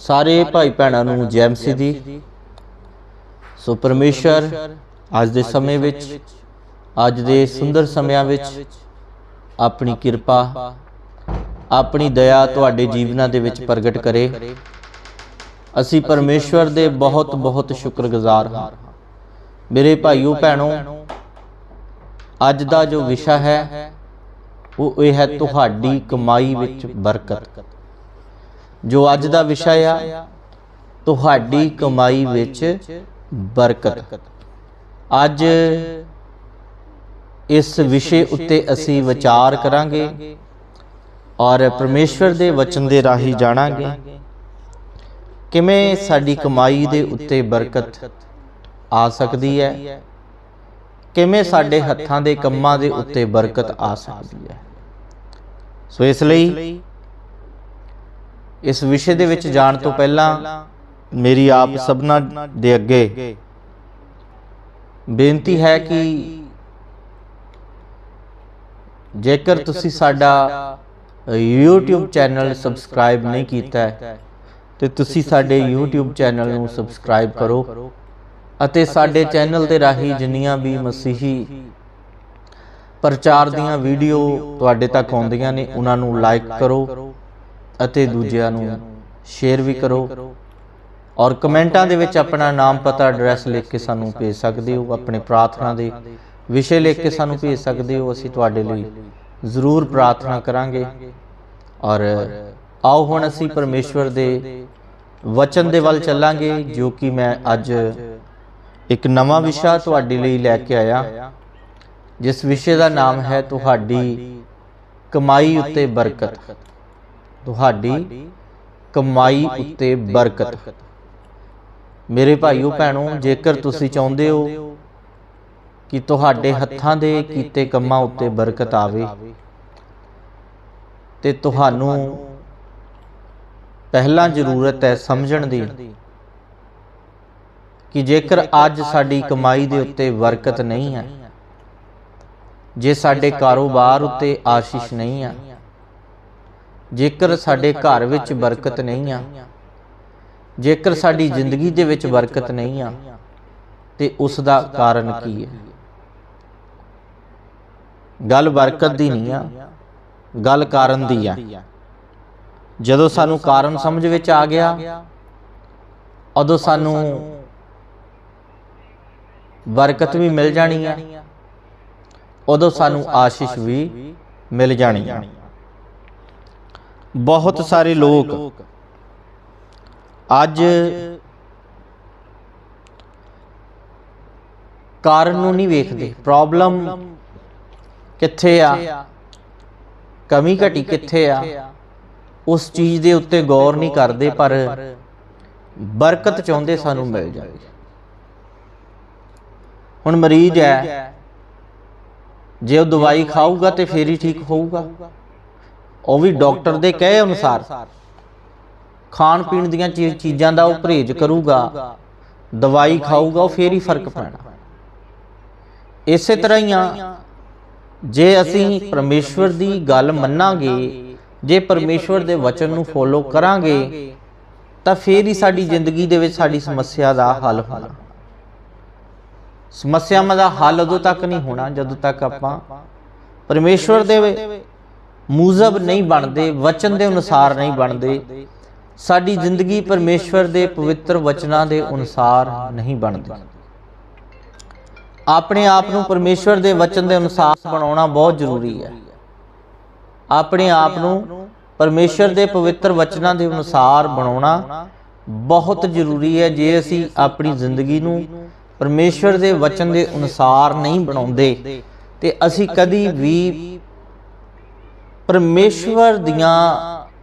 ਸਾਰੇ ਭਾਈ ਭੈਣਾਂ ਨੂੰ ਜੈ ਮਸੀਹ ਦੀ। ਸੋ ਪਰਮੇਸ਼ਰ ਅੱਜ ਦੇ ਸਮੇਂ ਵਿੱਚ ਅੱਜ ਦੇ ਸੁੰਦਰ ਸਮਿਆਂ ਵਿੱਚ ਆਪਣੀ ਕਿਰਪਾ ਆਪਣੀ ਦਇਆ ਤੁਹਾਡੇ ਜੀਵਨਾਂ ਦੇ ਵਿੱਚ ਪ੍ਰਗਟ ਕਰੇ। ਅਸੀਂ ਪਰਮੇਸ਼ਵਰ ਦੇ ਬਹੁਤ ਬਹੁਤ ਸ਼ੁਕਰਗੁਜ਼ਾਰ ਹਾਂ। ਮੇਰੇ ਭਾਈਓ ਭੈਣੋ ਅੱਜ ਦਾ ਜੋ ਵਿਸ਼ਾ ਹੈ ਉਹ ਇਹ ਹੈ ਤੁਹਾਡੀ ਕਮਾਈ ਵਿੱਚ ਬਰਕਤ। ਜੋ ਅੱਜ ਦਾ ਵਿਸ਼ਾ ਆ ਤੁਹਾਡੀ ਕਮਾਈ ਵਿੱਚ ਬਰਕਤ। ਅੱਜ ਇਸ ਵਿਸ਼ੇ ਉੱਤੇ ਅਸੀਂ ਵਿਚਾਰ ਕਰਾਂਗੇ ਔਰ ਪਰਮੇਸ਼ਵਰ ਦੇ ਵਚਨ ਦੇ ਰਾਹੀਂ ਜਾਣਾਂਗੇ। ਕਿਵੇਂ ਸਾਡੀ ਕਮਾਈ ਦੇ ਉੱਤੇ ਬਰਕਤ ਆ ਸਕਦੀ ਹੈ? ਕਿਵੇਂ ਸਾਡੇ ਹੱਥਾਂ ਦੇ ਕੰਮਾਂ ਦੇ ਉੱਤੇ ਬਰਕਤ ਆ ਸਕਦੀ ਹੈ? ਸੋ ਇਸ ਲਈ ਇਸ ਵਿਸ਼ੇ ਦੇ ਵਿੱਚ ਜਾਣ ਤੋਂ ਪਹਿਲਾਂ ਮੇਰੀ ਆਪ ਸਭਨਾ ਦੇ ਅੱਗੇ ਬੇਨਤੀ ਹੈ ਕਿ ਜੇਕਰ ਤੁਸੀਂ ਸਾਡਾ YouTube ਚੈਨਲ ਸਬਸਕ੍ਰਾਈਬ ਨਹੀਂ ਕੀਤਾ ਹੈ, ਤੇ ਤੁਸੀਂ ਸਾਡੇ YouTube ਚੈਨਲ ਨੂੰ ਸਬਸਕ੍ਰਾਈਬ ਕਰੋ ਅਤੇ ਸਾਡੇ ਚੈਨਲ ਦੇ ਰਾਹੀਂ ਜਿੰਨੀਆਂ ਵੀ ਮਸੀਹੀ ਪ੍ਰਚਾਰ ਦੀਆਂ ਵੀਡੀਓ ਤੁਹਾਡੇ ਤੱਕ ਆਉਂਦੀਆਂ ਨੇ, ਉਹਨਾਂ ਨੂੰ ਲਾਈਕ ਕਰੋ ਅਤੇ ਦੂਜਿਆਂ ਨੂੰ ਸ਼ੇਅਰ ਵੀ ਕਰੋ। ਔਰ ਕਮੈਂਟਾਂ ਦੇ ਵਿੱਚ ਆਪਣਾ ਨਾਮ ਪਤਾ ਐਡਰੈਸ ਲਿਖ ਕੇ ਸਾਨੂੰ ਭੇਜ ਸਕਦੇ ਹੋ। ਆਪਣੇ ਪ੍ਰਾਰਥਨਾ ਦੇ ਵਿਸ਼ੇ ਲਿਖ ਕੇ ਸਾਨੂੰ ਭੇਜ ਸਕਦੇ ਹੋ। ਅਸੀਂ ਤੁਹਾਡੇ ਲਈ ਜ਼ਰੂਰ ਪ੍ਰਾਰਥਨਾ ਕਰਾਂਗੇ। ਔਰ ਆਓ ਹੁਣ ਅਸੀਂ ਪਰਮੇਸ਼ਵਰ ਦੇ ਵਚਨ ਦੇ ਵੱਲ ਚੱਲਾਂਗੇ ਜੋ ਕਿ ਮੈਂ ਅੱਜ ਇੱਕ ਨਵਾਂ ਵਿਸ਼ਾ ਤੁਹਾਡੇ ਲਈ ਲੈ ਕੇ ਆਇਆ। ਜਿਸ ਵਿਸ਼ੇ ਦਾ ਨਾਮ ਹੈ ਤੁਹਾਡੀ ਕਮਾਈ ਉੱਤੇ ਬਰਕਤ। ਤੁਹਾਡੀ ਕਮਾਈ ਉੱਤੇ ਬਰਕਤ। ਮੇਰੇ ਭਾਈਓ ਭੈਣੋ ਜੇਕਰ ਤੁਸੀਂ ਚਾਹੁੰਦੇ ਹੋ ਕਿ ਤੁਹਾਡੇ ਹੱਥਾਂ ਦੇ ਕੀਤੇ ਕੰਮਾਂ ਉੱਤੇ ਬਰਕਤ ਆਵੇ। ਤੇ ਤੁਹਾਨੂੰ ਪਹਿਲਾਂ ਜ਼ਰੂਰਤ ਹੈ ਸਮਝਣ ਦੀ ਕਿ ਜੇਕਰ ਅੱਜ ਸਾਡੀ ਕਮਾਈ ਦੇ ਉੱਤੇ ਬਰਕਤ ਨਹੀਂ ਹੈ। ਜੇ ਸਾਡੇ ਕਾਰੋਬਾਰ ਉੱਤੇ ਆਸ਼ੀਸ਼ ਨਹੀਂ ਆ ਜੇਕਰ ਸਾਡੇ ਘਰ ਵਿੱਚ ਬਰਕਤ ਨਹੀਂ ਆ ਜੇਕਰ ਸਾਡੀ ਜ਼ਿੰਦਗੀ ਦੇ ਵਿੱਚ ਬਰਕਤ ਨਹੀਂ ਆ ਤੇ ਉਸ ਦਾ ਕਾਰਨ ਕੀ ਹੈ? ਗੱਲ ਬਰਕਤ ਦੀ ਨਹੀਂ ਆ ਗੱਲ ਕਾਰਨ ਦੀ ਆ। ਜਦੋਂ ਸਾਨੂੰ ਕਾਰਨ ਸਮਝ ਵਿੱਚ ਆ ਗਿਆ ਉਦੋਂ ਸਾਨੂੰ ਬਰਕਤ ਵੀ ਮਿਲ ਜਾਣੀ ਆ। ਉਦੋਂ ਸਾਨੂੰ ਆਸ਼ੀਸ਼ ਵੀ ਮਿਲ ਜਾਣੀ ਆ। ਬਹੁਤ ਸਾਰੇ ਲੋਕ ਅੱਜ ਕਾਰਨ ਨੂੰ ਨਹੀਂ ਵੇਖਦੇ। ਪ੍ਰੋਬਲਮ ਕਿੱਥੇ ਆ? ਕਮੀ ਘਟੀ ਕਿੱਥੇ ਆ? ਉਸ ਚੀਜ਼ ਦੇ ਉੱਤੇ ਗੌਰ ਨਹੀਂ ਕਰਦੇ ਪਰ ਬਰਕਤ ਚਾਹੁੰਦੇ ਸਾਨੂੰ ਮਿਲ ਜਾਵੇ। ਹੁਣ ਮਰੀਜ਼ ਹੈ। ਜੇ ਉਹ ਦਵਾਈ ਖਾਊਗਾ ਤੇ ਫੇਰ ਹੀ ਠੀਕ ਹੋਊਗਾ। ਉਹ ਵੀ ਡਾਕਟਰ ਦੇ ਕਹੇ ਅਨੁਸਾਰ ਖਾਣ ਪੀਣ ਦੀਆਂ ਚੀਜ਼ਾਂ ਦਾ ਉਹ ਪਰਹੇਜ਼ ਕਰੂਗਾ ਦਵਾਈ ਖਾਊਗਾ ਉਹ ਫੇਰ ਹੀ ਫ਼ਰਕ ਪੈਣਾ। ਇਸੇ ਤਰ੍ਹਾਂ ਹੀ ਆ ਜੇ ਅਸੀਂ ਪਰਮੇਸ਼ਵਰ ਦੀ ਗੱਲ ਮੰਨਾਂਗੇ ਜੇ ਪਰਮੇਸ਼ਵਰ ਦੇ ਵਚਨ ਨੂੰ ਫੋਲੋ ਕਰਾਂਗੇ ਤਾਂ ਫੇਰ ਹੀ ਸਾਡੀ ਜ਼ਿੰਦਗੀ ਦੇ ਵਿੱਚ ਸਾਡੀ ਸਮੱਸਿਆ ਦਾ ਹੱਲ ਹੋਣਾ। ਸਮੱਸਿਆਵਾਂ ਦਾ ਹੱਲ ਉਦੋਂ ਤੱਕ ਨਹੀਂ ਹੋਣਾ ਜਦੋਂ ਤੱਕ ਆਪਾਂ ਪਰਮੇਸ਼ਵਰ ਦੇ ਮੂਜਬ ਨਹੀਂ ਬਣਦੇ ਵਚਨ ਦੇ ਅਨੁਸਾਰ ਨਹੀਂ ਬਣਦੇ। ਸਾਡੀ ਜ਼ਿੰਦਗੀ ਪਰਮੇਸ਼ਵਰ ਦੇ ਪਵਿੱਤਰ ਵਚਨਾਂ ਦੇ ਅਨੁਸਾਰ ਨਹੀਂ ਬਣਦੀ। ਆਪਣੇ ਆਪ ਨੂੰ ਪਰਮੇਸ਼ਵਰ ਦੇ ਵਚਨ ਦੇ ਅਨੁਸਾਰ ਬਣਾਉਣਾ ਬਹੁਤ ਜ਼ਰੂਰੀ ਹੈ। ਆਪਣੇ ਆਪ ਨੂੰ ਪਰਮੇਸ਼ਵਰ ਦੇ ਪਵਿੱਤਰ ਵਚਨਾਂ ਦੇ ਅਨੁਸਾਰ ਬਣਾਉਣਾ ਬਹੁਤ ਜ਼ਰੂਰੀ ਹੈ। ਜੇ ਅਸੀਂ ਆਪਣੀ ਜ਼ਿੰਦਗੀ ਨੂੰ ਪਰਮੇਸ਼ਵਰ ਦੇ ਵਚਨ ਦੇ ਅਨੁਸਾਰ ਨਹੀਂ ਬਣਾਉਂਦੇ ਤੇ ਅਸੀਂ ਕਦੀ ਵੀ ਪਰਮੇਸ਼ਵਰ ਦੀਆਂ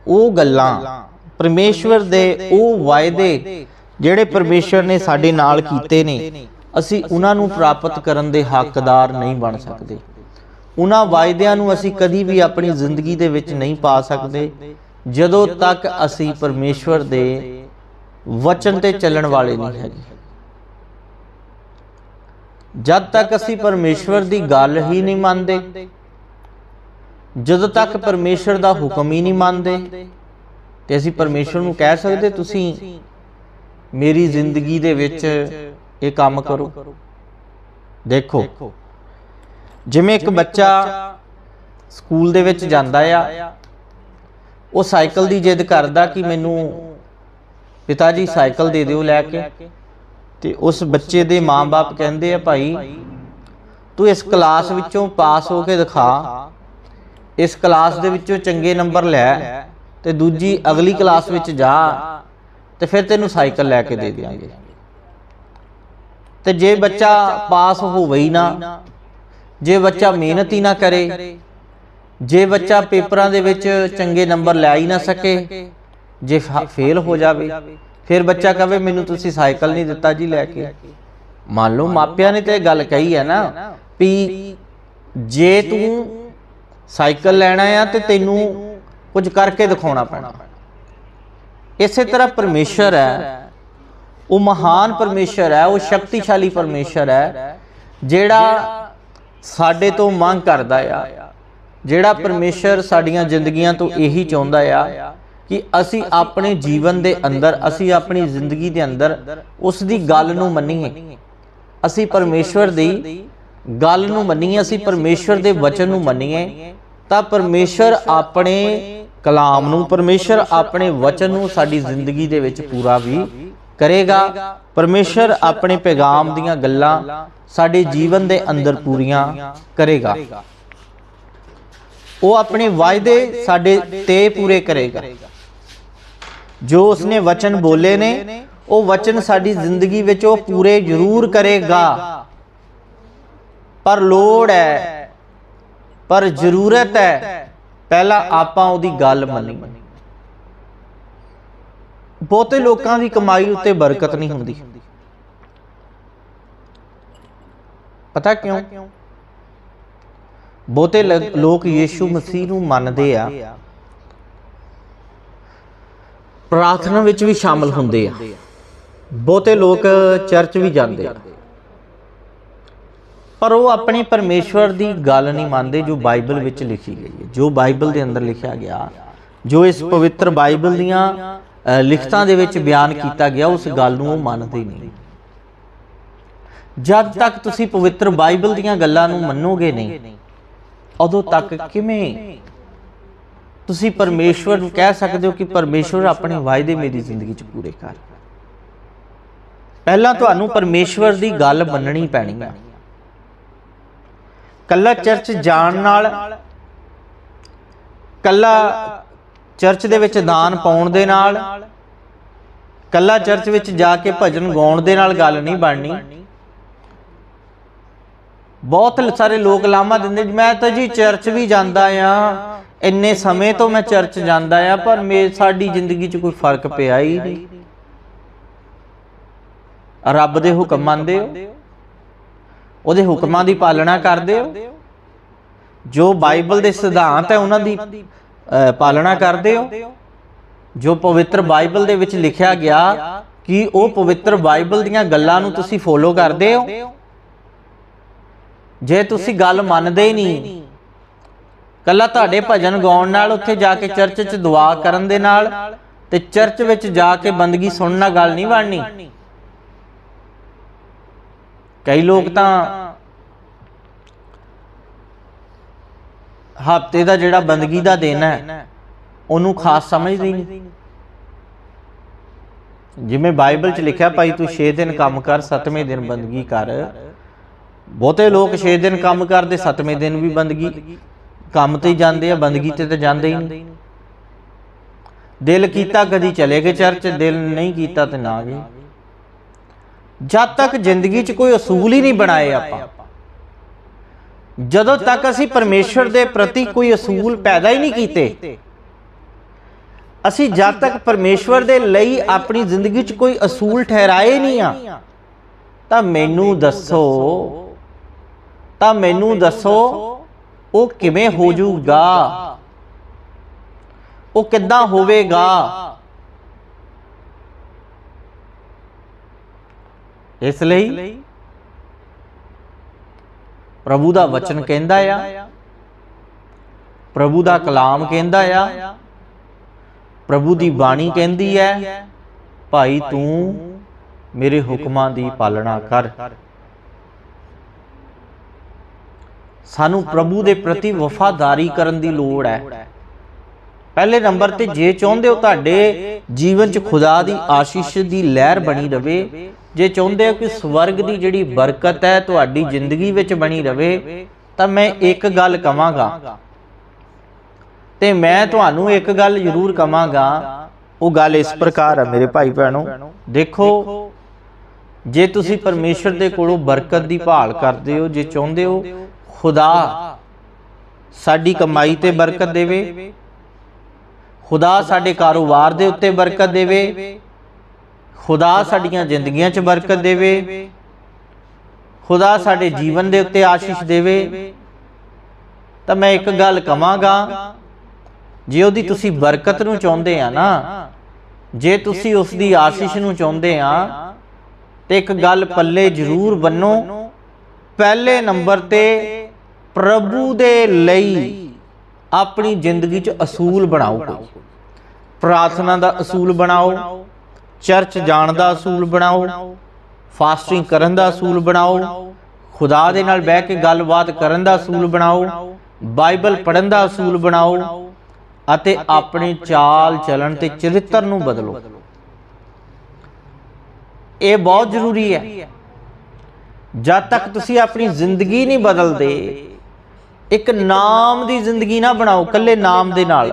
ਉਹ ਗੱਲਾਂ, ਪਰਮੇਸ਼ਵਰ ਦੇ ਉਹ ਵਾਅਦੇ ਜਿਹੜੇ ਪਰਮੇਸ਼ਵਰ ਨੇ ਸਾਡੇ ਨਾਲ ਕੀਤੇ ਨੇ, ਅਸੀਂ ਉਹਨਾਂ ਨੂੰ ਪ੍ਰਾਪਤ ਕਰਨ ਦੇ ਹੱਕਦਾਰ ਨਹੀਂ ਬਣ ਸਕਦੇ। ਉਹਨਾਂ ਵਾਅਦਿਆਂ ਨੂੰ ਅਸੀਂ ਕਦੀ ਵੀ ਆਪਣੀ ਜ਼ਿੰਦਗੀ ਦੇ ਵਿੱਚ ਨਹੀਂ ਪਾ ਸਕਦੇ, ਜਦੋਂ ਤੱਕ ਅਸੀਂ ਪਰਮੇਸ਼ਵਰ ਦੇ ਵਚਨ ਤੇ ਚੱਲਣ ਵਾਲੇ ਨਹੀਂ ਹੈਗੇ। ਜਦ ਤੱਕ ਅਸੀਂ ਪਰਮੇਸ਼ਵਰ ਦੀ ਗੱਲ ਹੀ ਨਹੀਂ ਮੰਨਦੇ ਜਦੋਂ ਤੱਕ ਪਰਮੇਸ਼ਵਰ ਦਾ ਹੁਕਮ ਹੀ ਨਹੀਂ ਮੰਨਦੇ ਤੇ ਅਸੀਂ ਪਰਮੇਸ਼ਵਰ ਨੂੰ ਕਹਿ ਸਕਦੇ ਤੁਸੀਂ ਮੇਰੀ ਜ਼ਿੰਦਗੀ ਦੇ ਵਿੱਚ ਇਹ ਕੰਮ ਕਰੋ। ਦੇਖੋ ਜਿਵੇਂ ਇੱਕ ਬੱਚਾ ਸਕੂਲ ਦੇ ਵਿੱਚ ਜਾਂਦਾ ਆ ਉਹ ਸਾਈਕਲ ਦੀ ਜਿੱਦ ਕਰਦਾ ਕਿ ਮੈਨੂੰ ਪਿਤਾ ਜੀ ਸਾਈਕਲ ਦੇ ਦਿਓ ਲੈ ਕੇ ਤੇ ਉਸ ਬੱਚੇ ਦੇ ਮਾਪੇ ਕਹਿੰਦੇ ਆ ਭਾਈ ਤੂੰ ਇਸ ਕਲਾਸ ਵਿੱਚੋਂ ਪਾਸ ਹੋ ਕੇ ਦਿਖਾ ਇਸ ਕਲਾਸ ਦੇ ਵਿੱਚੋਂ ਚੰਗੇ ਨੰਬਰ ਲੈ ਤੇ ਦੂਜੀ ਅਗਲੀ ਕਲਾਸ ਵਿੱਚ ਜਾ ਤੇ ਫਿਰ ਤੈਨੂੰ ਸਾਈਕਲ ਲੈ ਕੇ ਦੇ ਦਿਆਂਗੇ। ਤੇ ਜੇ ਬੱਚਾ ਪਾਸ ਹੋਵੇ ਹੀ ਨਾ, ਜੇ ਬੱਚਾ ਮਿਹਨਤ ਹੀ ਨਾ ਕਰੇ, ਜੇ ਬੱਚਾ ਪੇਪਰਾਂ ਦੇ ਵਿੱਚ ਚੰਗੇ ਨੰਬਰ ਲੈ ਹੀ ਨਾ ਸਕੇ, ਜੇ ਫੇਲ ਹੋ ਜਾਵੇ, ਫਿਰ ਬੱਚਾ ਕਹੇ ਮੈਨੂੰ ਤੁਸੀਂ ਸਾਈਕਲ ਨਹੀਂ ਦਿੱਤਾ ਜੀ ਲੈ ਕੇ। ਮੰਨ ਲਓ ਮਾਪਿਆਂ ਨੇ ਤੇ ਇਹ ਗੱਲ ਕਹੀ ਹੈ ਨਾ ਵੀ ਜੇ ਤੂੰ ਸਾਈਕਲ ਲੈਣਾ ਆ ਤੇ ਤੈਨੂੰ ਕੁਝ ਕਰਕੇ ਦਿਖਾਉਣਾ ਪੈਣਾ। ਇਸੇ ਤਰ੍ਹਾਂ ਪਰਮੇਸ਼ਰ ਹੈ। ਉਹ ਮਹਾਨ ਪਰਮੇਸ਼ਰ ਹੈ, ਉਹ ਸ਼ਕਤੀਸ਼ਾਲੀ ਪਰਮੇਸ਼ਰ ਹੈ, ਜਿਹੜਾ ਸਾਡੇ ਤੋਂ ਮੰਗ ਕਰਦਾ ਆ। ਜਿਹੜਾ ਪਰਮੇਸ਼ਰ ਸਾਡੀਆਂ ਜ਼ਿੰਦਗੀਆਂ ਤੋਂ ਇਹੀ ਚਾਹੁੰਦਾ ਆ ਕਿ ਅਸੀਂ ਆਪਣੇ ਜੀਵਨ ਦੇ ਅੰਦਰ, ਅਸੀਂ ਆਪਣੀ ਜ਼ਿੰਦਗੀ ਦੇ ਅੰਦਰ ਉਸ ਦੀ ਗੱਲ ਨੂੰ ਮੰਨੀਏ। ਅਸੀਂ ਪਰਮੇਸ਼ਵਰ ਦੀ ਗੱਲ ਨੂੰ ਮੰਨੀਏ, ਅਸੀਂ ਪਰਮੇਸ਼ਵਰ ਦੇ ਵਚਨ ਨੂੰ ਮੰਨੀਏ, ਤਾਂ ਪਰਮੇਸ਼ਰ ਆਪਣੇ ਕਲਾਮ ਨੂੰ ਪਰਮੇਸ਼ਰ ਆਪਣੇ ਵਚਨ ਨੂੰ ਸਾਡੀ ਜ਼ਿੰਦਗੀ ਦੇ ਵਿੱਚ ਪੂਰਾ ਵੀ ਕਰੇਗਾ। ਪਰਮੇਸ਼ਰ ਆਪਣੇ ਪੈਗਾਮ ਦੀਆਂ ਗੱਲਾਂ ਸਾਡੇ ਜੀਵਨ ਦੇ ਅੰਦਰ ਪੂਰੀਆਂ ਕਰੇਗਾ। ਉਹ ਆਪਣੇ ਵਾਅਦੇ ਸਾਡੇ ਤੇ ਪੂਰੇ ਕਰੇਗਾ। ਜੋ ਉਸਨੇ ਵਚਨ ਬੋਲੇ ਨੇ, ਉਹ ਵਚਨ ਸਾਡੀ ਜ਼ਿੰਦਗੀ ਵਿੱਚ ਉਹ ਪੂਰੇ ਜ਼ਰੂਰ ਕਰੇਗਾ। ਪਰ ਲੋੜ ਹੈ ਪਰ ਜ਼ਰੂਰਤ ਹੈ ਪਹਿਲਾਂ ਆਪਾਂ ਉਹਦੀ ਗੱਲ ਮੰਨੀਏ। ਬਹੁਤੇ ਲੋਕਾਂ ਦੀ ਕਮਾਈ ਉੱਤੇ ਬਰਕਤ ਨਹੀਂ ਹੁੰਦੀ। ਪਤਾ ਕਿਉਂ? ਬਹੁਤੇ ਲੋਕ ਯੀਸ਼ੂ ਮਸੀਹ ਨੂੰ ਮੰਨਦੇ ਆ। ਪ੍ਰਾਰਥਨਾ ਵਿੱਚ ਵੀ ਸ਼ਾਮਲ ਹੁੰਦੇ ਆ। ਬਹੁਤੇ ਲੋਕ ਚਰਚ ਵੀ ਜਾਂਦੇ ਆ। ਪਰ ਉਹ ਆਪਣੇ ਪਰਮੇਸ਼ਵਰ ਦੀ ਗੱਲ ਨਹੀਂ ਮੰਨਦੇ ਜੋ ਬਾਈਬਲ ਵਿੱਚ ਲਿਖੀ ਗਈ ਹੈ। ਜੋ ਬਾਈਬਲ ਦੇ ਅੰਦਰ ਲਿਖਿਆ ਗਿਆ, ਜੋ ਇਸ ਪਵਿੱਤਰ ਬਾਈਬਲ ਦੀਆਂ ਲਿਖਤਾਂ ਦੇ ਵਿੱਚ ਬਿਆਨ ਕੀਤਾ ਗਿਆ, ਉਸ ਗੱਲ ਨੂੰ ਉਹ ਮੰਨਦੇ ਨਹੀਂ। ਜਦ ਤੱਕ ਤੁਸੀਂ ਪਵਿੱਤਰ ਬਾਈਬਲ ਦੀਆਂ ਗੱਲਾਂ ਨੂੰ ਮੰਨੋਗੇ ਨਹੀਂ, ਉਦੋਂ ਤੱਕ ਕਿਵੇਂ? ਤੁਸੀਂ ਪਰਮੇਸ਼ਵਰ ਨੂੰ ਕਹਿ ਸਕਦੇ ਹੋ ਕਿ ਪਰਮੇਸ਼ਵਰ ਆਪਣੇ ਵਾਅਦੇ ਮੇਰੀ ਜ਼ਿੰਦਗੀ 'ਚ ਪੂਰੇ ਕਰ। ਪਹਿਲਾਂ ਤੁਹਾਨੂੰ ਪਰਮੇਸ਼ਵਰ ਦੀ ਗੱਲ ਮੰਨਣੀ ਪੈਣੀ ਹੈ ਕੱਲਾ ਚਰਚ ਜਾਣ ਨਾਲ ਕੱਲਾ ਚਰਚ ਦੇ ਵਿੱਚ ਦਾਨ ਪਾਉਣ ਦੇ ਨਾਲ ਕੱਲਾ ਚਰਚ ਵਿੱਚ ਜਾ ਕੇ ਭਜਨ ਗਾਉਣ ਦੇ ਨਾਲ ਗੱਲ ਨਹੀਂ ਬਣਨੀ। ਬਹੁਤ ਸਾਰੇ ਲੋਕ ਲਾਮਾ ਦਿੰਦੇ ਮੈਂ ਤਾਂ ਜੀ ਚਰਚ ਵੀ ਜਾਂਦਾ ਆ। ਇੰਨੇ ਸਮੇਂ ਤੋਂ ਮੈਂ ਚਰਚ ਜਾਂਦਾ ਆ ਪਰ ਮੇ ਸਾਡੀ ਜ਼ਿੰਦਗੀ 'ਚ ਕੋਈ ਫ਼ਰਕ ਪਿਆ ਹੀ ਨਹੀਂ। ਰੱਬ ਦੇ ਹੁਕਮ ਮੰਨਦੇ ਹੋ? ਉਹਦੇ ਹੁਕਮਾਂ ਦੀ ਪਾਲਣਾ ਕਰਦੇ ਹੋ? ਜੋ ਬਾਈਬਲ ਦੇ ਸਿਧਾਂਤ ਹੈ ਉਹਨਾਂ ਦੀ ਪਾਲਣਾ ਕਰਦੇ ਹੋ? ਜੋ ਪਵਿੱਤਰ ਬਾਈਬਲ ਦੇ ਵਿੱਚ ਲਿਖਿਆ ਗਿਆ ਕਿ ਉਹ ਪਵਿੱਤਰ ਬਾਈਬਲ ਦੀਆਂ ਗੱਲਾਂ ਨੂੰ ਤੁਸੀਂ ਫੋਲੋ ਕਰਦੇ ਹੋ? ਜੇ ਤੁਸੀਂ ਗੱਲ ਮੰਨਦੇ ਹੀ ਨਹੀਂ ਕੱਲਾ ਤੁਹਾਡੇ ਭਜਨ ਗਾਉਣ ਨਾਲ ਉੱਥੇ ਜਾ ਕੇ ਚਰਚ 'ਚ ਦੁਆ ਕਰਨ ਦੇ ਨਾਲ ਤੇ ਚਰਚ ਵਿੱਚ ਜਾ ਕੇ ਬੰਦਗੀ ਸੁਣਨ ਨਾਲ ਗੱਲ ਨਹੀਂ ਬਣਨੀ। ਕਈ ਲੋਕ ਤਾਂ ਹਫ਼ਤੇ ਦਾ ਜਿਹੜਾ ਬੰਦਗੀ ਦਾ ਦਿਨ ਹੈ ਉਹਨੂੰ ਖਾਸ ਸਮਝਦੇ ਨਹੀਂ। ਜਿਵੇਂ ਬਾਈਬਲ 'ਚ ਲਿਖਿਆ ਭਾਈ ਤੂੰ 6 ਦਿਨ ਕੰਮ ਕਰ 7ਵੇਂ ਦਿਨ ਬੰਦਗੀ ਕਰ। ਬਹੁਤੇ ਲੋਕ 6 ਦਿਨ ਕੰਮ ਕਰਦੇ 7ਵੇਂ ਦਿਨ ਵੀ ਬੰਦਗੀ। ਕੰਮ ਤੇ ਜਾਂਦੇ ਆ ਬੰਦਗੀ ਤੇ ਤਾਂ ਜਾਂਦੇ ਹੀ ਨਹੀਂ। ਦਿਲ ਕੀਤਾ ਕਦੀ ਚਲੇ ਗਏ ਚਰਚ ਦਿਲ ਨਹੀਂ ਕੀਤਾ ਤੇ ਨਾ ਗਏ। ਜਦ ਤੱਕ ਜ਼ਿੰਦਗੀ 'ਚ ਕੋਈ ਅਸੂਲ ਹੀ ਨਹੀਂ ਬਣਾਏ ਆਪਾਂ। ਜਦੋਂ ਤੱਕ ਅਸੀਂ ਪਰਮੇਸ਼ਵਰ ਦੇ ਪ੍ਰਤੀ ਕੋਈ ਅਸੂਲ ਪੈਦਾ ਹੀ ਨਹੀਂ ਕੀਤੇ ਅਸੀਂ ਜਦ ਤੱਕ ਪਰਮੇਸ਼ਵਰ ਦੇ ਲਈ ਆਪਣੀ ਜ਼ਿੰਦਗੀ 'ਚ ਕੋਈ ਅਸੂਲ ਠਹਿਰਾਏ ਨਹੀਂ ਆ ਤਾਂ ਮੈਨੂੰ ਦੱਸੋ। ਤਾਂ ਮੈਨੂੰ ਦੱਸੋ ਉਹ ਕਿਵੇਂ ਹੋ ਜਾਊਗਾ ਉਹ ਕਿੱਦਾਂ ਹੋਵੇਗਾ? ਇਸ ਲਈ ਪ੍ਰਭੂ ਦਾ ਵਚਨ ਕਹਿੰਦਾ ਆ। ਪ੍ਰਭੂ ਦਾ ਕਲਾਮ ਕਹਿੰਦਾ ਆ। ਪ੍ਰਭੂ ਦੀ ਬਾਣੀ ਕਹਿੰਦੀ ਹੈ ਭਾਈ ਤੂੰ ਮੇਰੇ ਹੁਕਮਾਂ ਦੀ ਪਾਲਣਾ ਕਰ। ਸਾਨੂੰ ਪ੍ਰਭੂ ਦੇ ਪ੍ਰਤੀ ਵਫਾਦਾਰੀ ਕਰਨ ਦੀ ਲੋੜ ਹੈ ਪਹਿਲੇ ਨੰਬਰ ਤੇ ਜੇ ਚਾਹੁੰਦੇ ਹੋ ਤੁਹਾਡੇ ਜੀਵਨ 'ਚ ਖੁਦਾ ਦੀ ਆਸ਼ੀਸ਼ ਦੀ ਲਹਿਰ ਬਣੀ ਰਵੇ। ਜੇ ਚਾਹੁੰਦੇ ਹੋ ਕਿ ਸਵਰਗ ਦੀ ਜਿਹੜੀ ਬਰਕਤ ਹੈ ਤੁਹਾਡੀ ਜ਼ਿੰਦਗੀ ਵਿੱਚ ਬਣੀ ਰਵੇ, ਤਾਂ ਮੈਂ ਇੱਕ ਗੱਲ ਕਵਾਂਗਾ। ਤੇ ਮੈਂ ਤੁਹਾਨੂੰ ਇੱਕ ਗੱਲ ਜ਼ਰੂਰ ਕਵਾਂਗਾ। ਉਹ ਗੱਲ ਇਸ ਪ੍ਰਕਾਰ ਹੈ ਮੇਰੇ ਭਾਈ ਭੈਣੋ। ਦੇਖੋ, ਜੇ ਤੁਸੀਂ ਪਰਮੇਸ਼ਰ ਦੇ ਕੋਲੋਂ ਬਰਕਤ ਦੀ ਭਾਲ ਕਰਦੇ ਹੋ, ਜੇ ਚਾਹੁੰਦੇ ਹੋ ਖੁਦਾ ਸਾਡੀ ਕਮਾਈ ਤੇ ਬਰਕਤ ਦੇਵੇ ਖੁਦਾ ਸਾਡੇ ਕਾਰੋਬਾਰ ਦੇ ਉੱਤੇ ਬਰਕਤ ਦੇਵੇ। ਖੁਦਾ ਸਾਡੀਆਂ ਜ਼ਿੰਦਗੀਆਂ 'ਚ ਬਰਕਤ ਦੇਵੇ। ਖੁਦਾ ਸਾਡੇ ਜੀਵਨ ਦੇ ਉੱਤੇ ਆਸ਼ੀਸ਼ ਦੇਵੇ। ਤਾਂ ਮੈਂ ਇੱਕ ਗੱਲ ਕਵਾਂਗਾ। ਜੇ ਉਹਦੀ ਤੁਸੀਂ ਬਰਕਤ ਨੂੰ ਚਾਹੁੰਦੇ ਆ ਨਾ ਜੇ ਤੁਸੀਂ ਉਸ ਦੀ ਆਸ਼ੀਸ਼ ਨੂੰ ਚਾਹੁੰਦੇ ਆ ਤੇ ਇੱਕ ਗੱਲ ਪੱਲੇ ਜ਼ਰੂਰ ਬੰਨੋ। ਪਹਿਲੇ ਨੰਬਰ ਤੇ ਪ੍ਰਭੂ ਦੇ ਲਈ। ਆਪਣੀ ਜ਼ਿੰਦਗੀ 'ਚ ਅਸੂਲ ਬਣਾਓ ਕੋਈ। ਪ੍ਰਾਰਥਨਾ ਦਾ ਅਸੂਲ ਬਣਾਓ, ਚਰਚ ਜਾਣ ਦਾ ਅਸੂਲ ਬਣਾਓ, ਫਾਸਟਿੰਗ ਕਰਨ ਦਾ ਅਸੂਲ ਬਣਾਓ, ਖੁਦਾ ਦੇ ਨਾਲ ਬਹਿ ਕੇ ਗੱਲਬਾਤ ਕਰਨ ਦਾ ਅਸੂਲ ਬਣਾਓ, ਬਾਈਬਲ ਪੜ੍ਹਨ ਦਾ ਅਸੂਲ ਬਣਾਓ ਅਤੇ ਆਪਣੇ ਚਾਲ ਚੱਲਣ ਤੇ ਚਰਿੱਤਰ ਨੂੰ ਬਦਲੋ। ਇਹ ਬਹੁਤ ਜ਼ਰੂਰੀ ਹੈ। ਜਦ ਤੱਕ ਤੁਸੀਂ ਆਪਣੀ ਜ਼ਿੰਦਗੀ ਨਹੀਂ ਬਦਲਦੇ ਇੱਕ ਨਾਮ ਦੀ ਜ਼ਿੰਦਗੀ ਨਾ ਬਣਾਓ ਕੱਲੇ ਨਾਮ ਦੇ ਨਾਲ।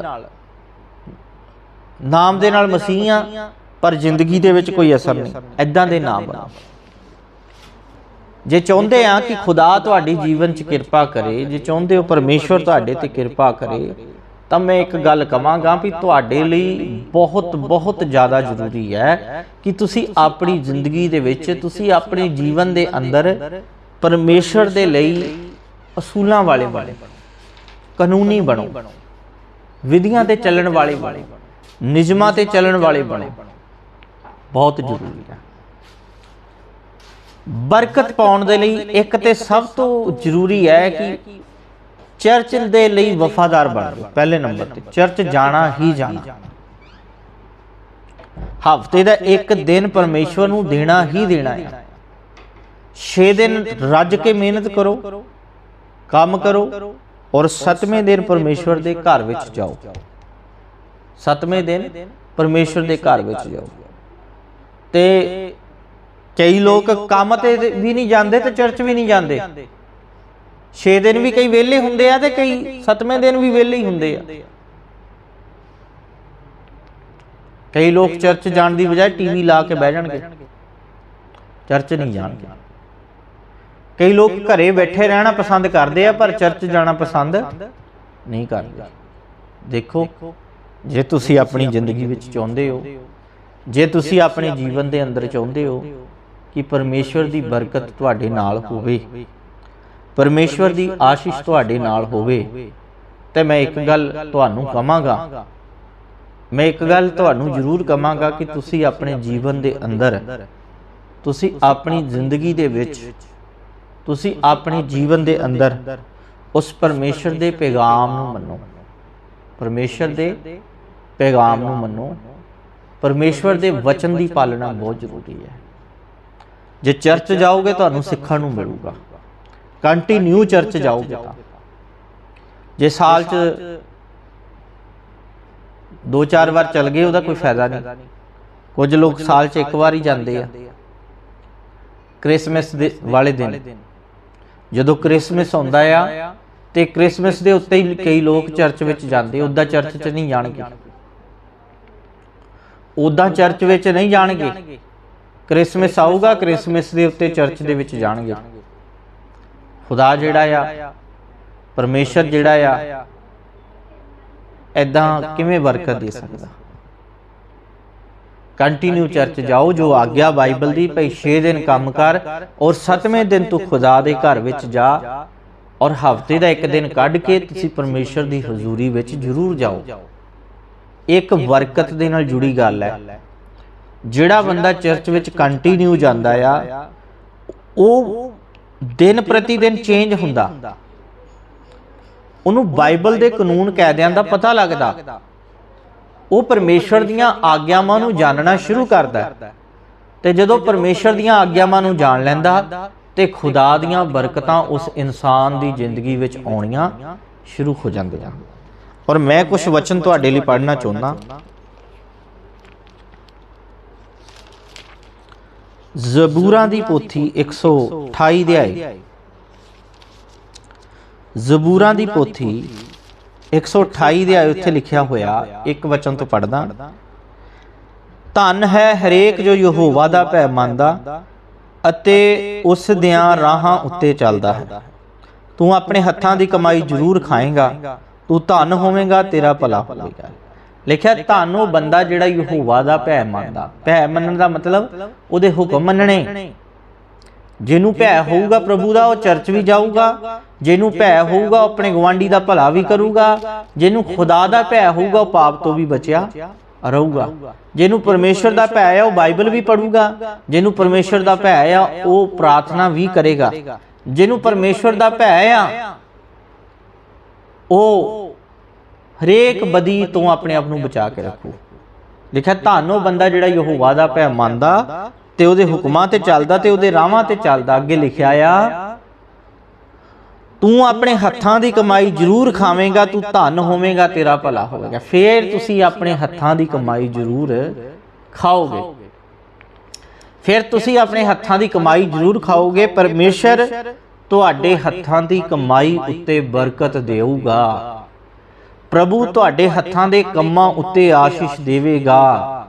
ਨਾਮ ਦੇ ਨਾਲ ਮਸੀਹਾਂ ਪਰ ਜ਼ਿੰਦਗੀ ਦੇ ਵਿੱਚ ਕੋਈ ਅਸਰ ਨਹੀਂ। ਐਦਾਂ ਦੇ ਨਾਮ ਬਣਾਓ। ਜੇ ਚਾਹੁੰਦੇ ਆ ਕਿ ਖੁਦਾ ਤੁਹਾਡੀ ਜੀਵਨ 'ਚ ਕਿਰਪਾ ਕਰੇ ਜੇ ਚਾਹੁੰਦੇ ਹੋ ਪਰਮੇਸ਼ਵਰ ਤੁਹਾਡੇ ਤੇ ਕਿਰਪਾ ਕਰੇ ਤਾਂ ਮੈਂ ਇੱਕ ਗੱਲ ਕਵਾਂਗਾ ਵੀ ਤੁਹਾਡੇ ਲਈ ਬਹੁਤ ਬਹੁਤ ਜ਼ਿਆਦਾ ਜ਼ਰੂਰੀ ਹੈ ਕਿ ਤੁਸੀਂ ਆਪਣੀ ਜ਼ਿੰਦਗੀ ਦੇ ਵਿੱਚ ਤੁਸੀਂ ਆਪਣੇ ਜੀਵਨ ਦੇ ਅੰਦਰ ਪਰਮੇਸ਼ਵਰ ਦੇ ਲਈ ਅਸੂਲਾਂ ਵਾਲੇ ਬਣੋ, ਕਾਨੂੰਨੀ ਬਣੋ, ਵਿਧੀਆਂ ਤੇ ਚੱਲਣ ਵਾਲੇ ਬਣੋ, ਨਿਯਮਾਂ ਤੇ ਚੱਲਣ ਵਾਲੇ ਬਣੋ। ਬਹੁਤ ਜ਼ਰੂਰੀ ਹੈ। ਬਰਕਤ ਪਾਉਣ ਦੇ ਲਈ ਇੱਕ ਤੇ ਸਭ ਤੋਂ ਜ਼ਰੂਰੀ ਹੈ ਕਿ ਚਰਚ ਦੇ ਲਈ ਵਫਾਦਾਰ ਬਣੋ ਪਹਿਲੇ ਨੰਬਰ ਤੇ। ਚਰਚ ਜਾਣਾ ਹੀ ਜਾਣਾ। ਹਫ਼ਤੇ ਦਾ ਇੱਕ ਦਿਨ ਪਰਮੇਸ਼ਵਰ ਨੂੰ ਦੇਣਾ ਹੀ ਦੇਣਾ ਹੈ। 6 ਦਿਨ ਰੱਜ ਕੇ ਮਿਹਨਤ ਕਰੋ ਕੰਮ ਕਰੋ ਔਰ 7ਵੇਂ ਦਿਨ ਪਰਮੇਸ਼ਵਰ ਦੇ ਘਰ ਵਿੱਚ ਜਾਓ। 7ਵੇਂ ਦਿਨ ਪਰਮੇਸ਼ਵਰ ਦੇ ਘਰ ਵਿੱਚ ਜਾਓ। ਤੇ ਕਈ ਲੋਕ ਕੰਮ ਤੇ ਵੀ ਨਹੀਂ ਜਾਂਦੇ ਤੇ ਚਰਚ ਵੀ ਨਹੀਂ ਜਾਂਦੇ। 6 ਦਿਨ ਵੀ ਕਈ ਵਿਹਲੇ ਹੁੰਦੇ ਆ ਤੇ ਕਈ 7ਵੇਂ ਦਿਨ ਵੀ ਵਿਹਲੇ ਹੀ ਹੁੰਦੇ ਆ। ਕਈ ਲੋਕ ਚਰਚ ਜਾਣ ਦੀ ਬਜਾਏ ਟੀਵੀ ਲਾ ਕੇ ਬਹਿ ਜਾਣਗੇ। ਚਰਚ ਨਹੀਂ ਜਾਣਗੇ। ਕਈ ਲੋਕ ਘਰੇ ਬੈਠੇ ਰਹਿਣਾ ਪਸੰਦ ਕਰਦੇ ਆ, ਪਰ ਚਰਚ ਜਾਣਾ ਪਸੰਦ ਨਹੀਂ ਕਰਦੇ। ਦੇਖੋ, ਜੇ ਤੁਸੀਂ ਆਪਣੀ ਜ਼ਿੰਦਗੀ ਵਿੱਚ ਚਾਹੁੰਦੇ ਹੋ, ਜੇ ਤੁਸੀਂ ਆਪਣੇ ਜੀਵਨ ਦੇ ਅੰਦਰ ਚਾਹੁੰਦੇ ਹੋ ਕਿ ਪਰਮੇਸ਼ਵਰ ਦੀ ਬਰਕਤ ਤੁਹਾਡੇ ਨਾਲ ਹੋਵੇ, ਪਰਮੇਸ਼ਵਰ ਦੀ ਆਸ਼ੀਸ਼ ਤੁਹਾਡੇ ਨਾਲ ਹੋਵੇ, ਤੇ ਮੈਂ ਇੱਕ ਗੱਲ ਤੁਹਾਨੂੰ ਕਹਾਂਗਾ ਮੈਂ ਇੱਕ ਗੱਲ ਤੁਹਾਨੂੰ ਜ਼ਰੂਰ ਕਹਾਂਗਾ ਕਿ ਤੁਸੀਂ ਆਪਣੇ ਜੀਵਨ ਦੇ ਅੰਦਰ, ਤੁਸੀਂ ਆਪਣੀ ਜ਼ਿੰਦਗੀ ਦੇ ਵਿੱਚ ਤੁਸੀਂ ਆਪਣੇ ਜੀਵਨ ਦੇ ਅੰਦਰ ਉਸ ਪਰਮੇਸ਼ਰ ਦੇ ਪੈਗਾਮ ਨੂੰ ਮੰਨੋ। ਪਰਮੇਸ਼ਰ ਦੇ ਪੈਗਾਮ ਨੂੰ ਮੰਨੋ। ਪਰਮੇਸ਼ਵਰ ਦੇ ਵਚਨ ਦੀ ਪਾਲਣਾ ਬਹੁਤ ਜ਼ਰੂਰੀ ਹੈ। ਜੇ ਚਰਚ ਜਾਓਗੇ ਤੁਹਾਨੂੰ ਸਿੱਖਣ ਨੂੰ ਮਿਲੂਗਾ। ਕੰਟੀਨਿਊ ਚਰਚ ਜਾਓਗੇ ਤਾਂ। ਜੇ ਸਾਲ 'ਚ ਦੋ ਚਾਰ ਵਾਰ ਚੱਲ ਗਏ ਉਹਦਾ ਕੋਈ ਫਾਇਦਾ ਨਹੀਂ। ਕੁਝ ਲੋਕ ਸਾਲ 'ਚ ਇੱਕ ਵਾਰ ਹੀ ਜਾਂਦੇ ਆ। ਕ੍ਰਿਸਮਸ ਦੇ ਵਾਲੇ ਦਿਨ। ਜਦੋਂ ਕ੍ਰਿਸਮਸ ਹੁੰਦਾ ਆ, ਤੇ ਕ੍ਰਿਸਮਸ ਦੇ ਉੱਤੇ ਹੀ ਕਈ ਲੋਕ ਚਰਚ ਵਿੱਚ ਜਾਂਦੇ ਉਦਾਂ ਚਰਚ 'ਚ ਨਹੀਂ ਜਾਣਗੇ। ਉਦਾਂ ਚਰਚ ਵਿੱਚ ਨਹੀਂ ਜਾਣਗੇ। ਕ੍ਰਿਸਮਸ ਆਊਗਾ, ਕ੍ਰਿਸਮਸ ਦੇ ਉੱਤੇ ਚਰਚ ਦੇ ਵਿੱਚ ਜਾਣਗੇ। ਖੁਦਾ ਜਿਹੜਾ ਆ, ਪਰਮੇਸ਼ਰ ਜਿਹੜਾ ਆ ਐਦਾਂ ਕਿਵੇਂ ਬਰਕਤ ਦੇ ਸਕਦਾ? ਕੰਟੀਨਿਊ ਚਰਚ ਜਾਓ ਜੋ ਆਗਿਆ ਬਾਈਬਲ ਦੀ ਭਈ 6 ਦਿਨ ਕੰਮ ਕਰ ਔਰ 7ਵੇਂ ਦਿਨ ਤੂੰ ਖੁਦਾ ਦੇ ਘਰ ਵਿੱਚ ਜਾ ਔਰ ਹਫ਼ਤੇ ਦਾ ਇੱਕ ਦਿਨ ਕੱਢ ਕੇ ਤੁਸੀਂ ਪਰਮੇਸ਼ਰ ਦੀ ਹਜ਼ੂਰੀ ਵਿੱਚ ਜ਼ਰੂਰ ਜਾਓ। ਇੱਕ ਬਰਕਤ ਦੇ ਨਾਲ ਜੁੜੀ ਗੱਲ ਹੈ। ਜਿਹੜਾ ਬੰਦਾ ਚਰਚ ਵਿੱਚ ਕੰਟੀਨਿਊ ਜਾਂਦਾ ਆ ਉਹ ਦਿਨ ਪ੍ਰਤੀ ਦਿਨ ਚੇਂਜ ਹੁੰਦਾ। ਉਹਨੂੰ ਬਾਈਬਲ ਦੇ ਕਾਨੂੰਨ ਕਾਇਦਿਆਂ ਦਾ ਪਤਾ ਲੱਗਦਾ। ਉਹ ਪਰਮੇਸ਼ਰ ਦੀਆਂ ਆਗਿਆਵਾਂ ਨੂੰ ਜਾਣਨਾ ਸ਼ੁਰੂ ਕਰਦਾ ਹੈ। ਤੇ ਜਦੋਂ ਪਰਮੇਸ਼ਰ ਦੀਆਂ ਆਗਿਆਵਾਂ ਨੂੰ ਜਾਣ ਲੈਂਦਾ ਤੇ ਖੁਦਾ ਦੀਆਂ ਬਰਕਤਾਂ ਉਸ ਇਨਸਾਨ ਦੀ ਜ਼ਿੰਦਗੀ ਵਿੱਚ ਆਉਣੀਆਂ ਸ਼ੁਰੂ ਹੋ ਜਾਂਦੀਆਂ। ਔਰ ਮੈਂ ਕੁਝ ਵਚਨ ਤੁਹਾਡੇ ਲਈ ਪੜ੍ਹਨਾ ਚਾਹੁੰਦਾ। ਜ਼ਬੂਰਾਂ ਦੀ ਪੋਥੀ 128 ਅਧਿਆਇ ਜ਼ਬੂਰਾਂ ਦੀ ਪੋਥੀ 128 ਅਧਿਆਇ ਉੱਥੇ ਲਿਖਿਆ ਹੋਇਆ, ਇੱਕ ਵਚਨ ਤੋਂ ਪੜ੍ਹਦਾ, ਧਨ ਹੈ ਹਰੇਕ ਜੋ ਯਹੋਵਾ ਦਾ ਭੈ ਮੰਨਦਾ ਅਤੇ ਉਸ ਦਿਆਂ ਰਾਹਾਂ ਉੱਤੇ ਚੱਲਦਾ ਹੈ। ਤੂੰ ਆਪਣੇ ਹੱਥਾਂ ਦੀ ਕਮਾਈ ਜ਼ਰੂਰ ਖਾਏਗਾ, ਤੂੰ ਧਨ ਹੋਵੇਂਗਾ, ਤੇਰਾ ਭਲਾ ਹੋਵੇਗਾ। ਲਿਖਿਆ, ਧਨ ਉਹ ਬੰਦਾ ਜਿਹੜਾ ਯਹੋਵਾ ਦਾ ਭੈ ਮੰਨਦਾ। ਭੈ ਮੰਨਣ ਦਾ ਮਤਲਬ ਉਹਦੇ ਹੁਕਮ ਮੰਨਣੇ। ਜਿਹਨੂੰ ਭੈ ਹੋਊਗਾ ਪ੍ਰਭੂ ਦਾ ਉਹ ਚਰਚ ਵੀ ਜਾਊਗਾ। ਜਿਹਨੂੰ ਭੈ ਹੋਊਗਾ ਆਪਣੇ ਗਵਾਂਡੀ ਦਾ ਭਲਾ ਵੀ ਕਰੂਗਾ। ਜਿਹਨੂੰ ਖੁਦਾ ਦਾ ਭੈ ਹੋਊਗਾ ਉਹ ਪਾਪ ਤੋਂ ਵੀ ਬਚਿਆ ਰਹੂਗਾ। ਜਿਹਨੂੰ ਪਰਮੇਸ਼ਰ ਦਾ ਭੈ ਆ ਉਹ ਬਾਈਬਲ ਵੀ ਪੜੂਗਾ ਜਿਹਨੂੰ ਪਰਮੇਸ਼ਰ ਦਾ ਭੈ ਆ ਉਹ ਪ੍ਰਾਰਥਨਾ ਵੀ ਕਰੇਗਾ। ਜਿਹਨੂੰ ਪਰਮੇਸ਼ਰ ਦਾ ਭੈ ਆ ਉਹ ਹਰੇਕ ਬਦੀ ਤੋਂ ਆਪਣੇ ਆਪ ਨੂੰ ਬਚਾ ਕੇ ਰੱਖੂ। ਲਿਖਿਆ ਧੰਨੋ ਬੰਦਾ ਜਿਹੜਾ ਯਹੋਵਾ ਦਾ ਭੈ ਮੰਨਦਾ ਤੇ ਉਹਦੇ ਹੁਕਮਾਂ ਤੇ ਚੱਲਦਾ ਤੇ ਉਹਦੇ ਰਾਹਾਂ ਤੇ ਚੱਲਦਾ। ਅੱਗੇ ਲਿਖਿਆ ਆ, ਤੂੰ ਆਪਣੇ ਹੱਥਾਂ ਦੀ ਕਮਾਈ ਜ਼ਰੂਰ ਖਾਵੇਂਗਾ, ਤੂੰ ਧਨ ਹੋਵੇਂਗਾ, ਤੇਰਾ ਭਲਾ ਹੋਵੇਗਾ। ਫੇਰ ਤੁਸੀਂ ਆਪਣੇ ਹੱਥਾਂ ਦੀ ਕਮਾਈ ਜ਼ਰੂਰ ਖਾਓਗੇ। ਫਿਰ ਤੁਸੀਂ ਆਪਣੇ ਹੱਥਾਂ ਦੀ ਕਮਾਈ ਜ਼ਰੂਰ ਖਾਓਗੇ। ਪਰਮੇਸ਼ਰ ਤੁਹਾਡੇ ਹੱਥਾਂ ਦੀ ਕਮਾਈ ਉੱਤੇ ਬਰਕਤ ਦੇਊਗਾ। ਪ੍ਰਭੂ ਤੁਹਾਡੇ ਹੱਥਾਂ ਦੇ ਕੰਮਾਂ ਉੱਤੇ ਆਸ਼ੀਸ਼ ਦੇਵੇਗਾ।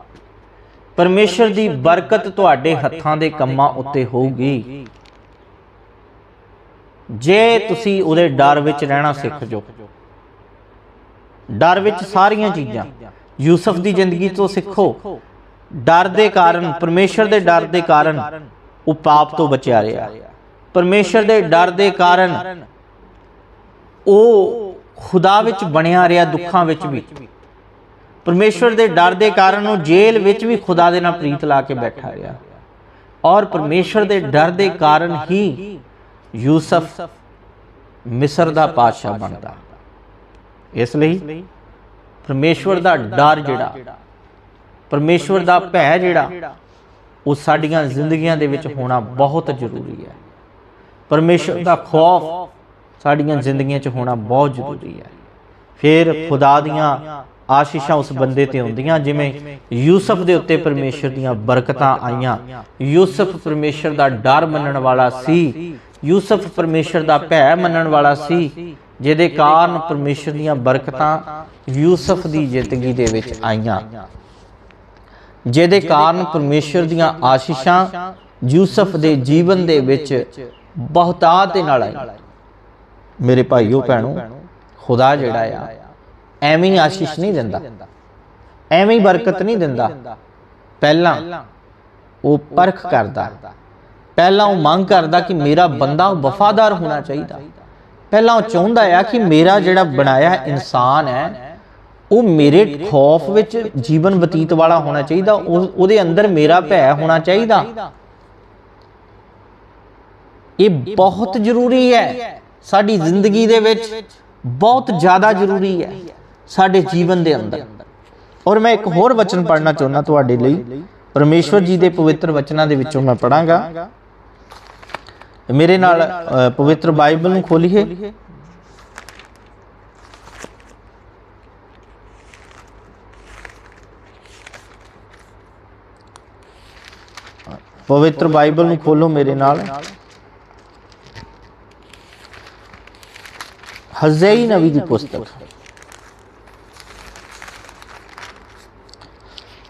ਪਰਮੇਸ਼ਰ ਦੀ ਬਰਕਤ ਤੁਹਾਡੇ ਹੱਥਾਂ ਦੇ ਕੰਮਾਂ ਉੱਤੇ ਹੋਊਗੀ। ਜੇ ਤੁਸੀਂ ਉਹਦੇ ਡਰ ਵਿੱਚ ਰਹਿਣਾ ਸਿੱਖ ਜੋ, ਡਰ ਵਿੱਚ ਸਾਰੀਆਂ ਚੀਜ਼ਾਂ, ਯੂਸਫ ਦੀ ਜ਼ਿੰਦਗੀ ਤੋਂ ਸਿੱਖੋ। ਡਰ ਦੇ ਕਾਰਨ, ਪਰਮੇਸ਼ਰ ਦੇ ਡਰ ਦੇ ਕਾਰਨ ਉਹ ਪਾਪ ਤੋਂ ਬਚਿਆ ਰਿਹਾ। ਪਰਮੇਸ਼ਰ ਦੇ ਡਰ ਦੇ ਕਾਰਨ ਉਹ ਖੁਦਾ ਵਿੱਚ ਬਣਿਆ ਰਿਹਾ ਦੁੱਖਾਂ ਵਿੱਚ ਵੀ। ਪਰਮੇਸ਼ਰ ਦੇ ਡਰ ਦੇ ਕਾਰਨ ਉਹ ਜੇਲ੍ਹ ਵਿੱਚ ਵੀ ਖੁਦਾ ਦੇ ਨਾਲ ਪ੍ਰੀਤ ਲਾ ਕੇ ਬੈਠਾ ਰਿਹਾ। ਔਰ ਪਰਮੇਸ਼ਰ ਦੇ ਡਰ ਦੇ ਕਾਰਨ ਹੀ ਯੂਸਫ ਮਿਸਰ ਦਾ ਪਾਤਸ਼ਾਹ ਬਣਦਾ। ਇਸ ਲਈ ਪਰਮੇਸ਼ਵਰ ਦਾ ਡਰ ਜਿਹੜਾ, ਪਰਮੇਸ਼ਵਰ ਦਾ ਭੈ ਜਿਹੜਾ, ਉਹ ਸਾਡੀਆਂ ਜ਼ਿੰਦਗੀਆਂ ਦੇ ਵਿੱਚ ਹੋਣਾ ਬਹੁਤ ਜ਼ਰੂਰੀ ਹੈ। ਪਰਮੇਸ਼ਵਰ ਦਾ ਖੌਫ ਸਾਡੀਆਂ ਜ਼ਿੰਦਗੀਆਂ 'ਚ ਹੋਣਾ ਬਹੁਤ ਜ਼ਰੂਰੀ ਹੈ। ਫਿਰ ਖੁਦਾ ਦੀਆਂ ਆਸ਼ੀਸ਼ਾਂ ਉਸ ਬੰਦੇ ਤੇ ਹੁੰਦੀਆਂ, ਜਿਵੇਂ ਯੂਸਫ ਦੇ ਉੱਤੇ ਪਰਮੇਸ਼ਰ ਦੀਆਂ ਬਰਕਤਾਂ ਆਈਆਂ। ਯੂਸਫ ਪਰਮੇਸ਼ਰ ਦਾ ਡਰ ਮੰਨਣ ਵਾਲਾ ਸੀ। ਯੂਸਫ ਪਰਮੇਸ਼ਰ ਦਾ ਭੈ ਮੰਨਣ ਵਾਲਾ ਸੀ, ਜਿਹਦੇ ਕਾਰਨ ਪਰਮੇਸ਼ਰ ਦੀਆਂ ਬਰਕਤਾਂ ਯੂਸਫ ਦੀ ਜ਼ਿੰਦਗੀ ਦੇ ਵਿੱਚ ਆਈਆਂ। ਜਿਹਦੇ ਕਾਰਨ ਪਰਮੇਸ਼ਰ ਦੀਆਂ ਆਸ਼ੀਸ਼ਾਂ ਯੂਸਫ ਦੇ ਜੀਵਨ ਦੇ ਵਿੱਚ ਬਹੁਤਾਤ ਦੇ ਨਾਲ ਆਈਆਂ। ਮੇਰੇ ਭਾਈਓ, ਭੈਣੋ, ਖੁਦਾ ਜਿਹੜਾ ਆ ਐਵੇਂ ਹੀ ਆਸ਼ੀਸ਼ ਨਹੀਂ ਦਿੰਦਾ। ਐਵੇਂ ਹੀ ਬਰਕਤ ਨਹੀਂ ਦਿੰਦਾ। ਪਹਿਲਾਂ ਉਹ ਪਰਖ ਕਰਦਾ। ਪਹਿਲਾਂ ਉਹ ਮੰਗ ਕਰਦਾ ਕਿ ਮੇਰਾ ਬੰਦਾ ਵਫਾਦਾਰ ਹੋਣਾ ਚਾਹੀਦਾ। ਪਹਿਲਾਂ ਉਹ ਚਾਹੁੰਦਾ ਆ ਕਿ ਮੇਰਾ ਜਿਹੜਾ ਬਣਾਇਆ ਇਨਸਾਨ ਹੈ ਉਹ ਮੇਰੇ ਖੌਫ ਵਿੱਚ ਜੀਵਨ ਬਤੀਤ ਵਾਲਾ ਹੋਣਾ ਚਾਹੀਦਾ। ਉਹਦੇ ਅੰਦਰ ਮੇਰਾ ਭੈ ਹੋਣਾ ਚਾਹੀਦਾ। ਇਹ ਬਹੁਤ ਜ਼ਰੂਰੀ ਹੈ। ਸਾਡੀ ਜ਼ਿੰਦਗੀ ਦੇ ਵਿੱਚ ਬਹੁਤ ਜ਼ਿਆਦਾ ਜ਼ਰੂਰੀ ਹੈ। ਸਾਡੇ ਜੀਵਨ ਦੇ ਅੰਦਰ। ਔਰ ਮੈਂ ਇੱਕ ਹੋਰ ਵਚਨ ਪੜ੍ਹਨਾ ਚਾਹੁੰਦਾ ਤੁਹਾਡੇ ਲਈ। ਪਰਮੇਸ਼ਵਰ ਜੀ ਦੇ ਪਵਿੱਤਰ ਵਚਨਾਂ ਦੇ ਵਿੱਚੋਂ ਮੈਂ ਪੜਾਂਗਾ ਮੇਰੇ ਨਾਲ ਪਵਿੱਤਰ ਬਾਈਬਲ ਨੂੰ ਖੋਲੀਏ। ਪਵਿੱਤਰ ਬਾਈਬਲ ਨੂੰ ਖੋਲੋ ਮੇਰੇ ਨਾਲ। ਹਜ਼ਈ ਨਵੀ ਦੀ ਪੁਸਤਕ।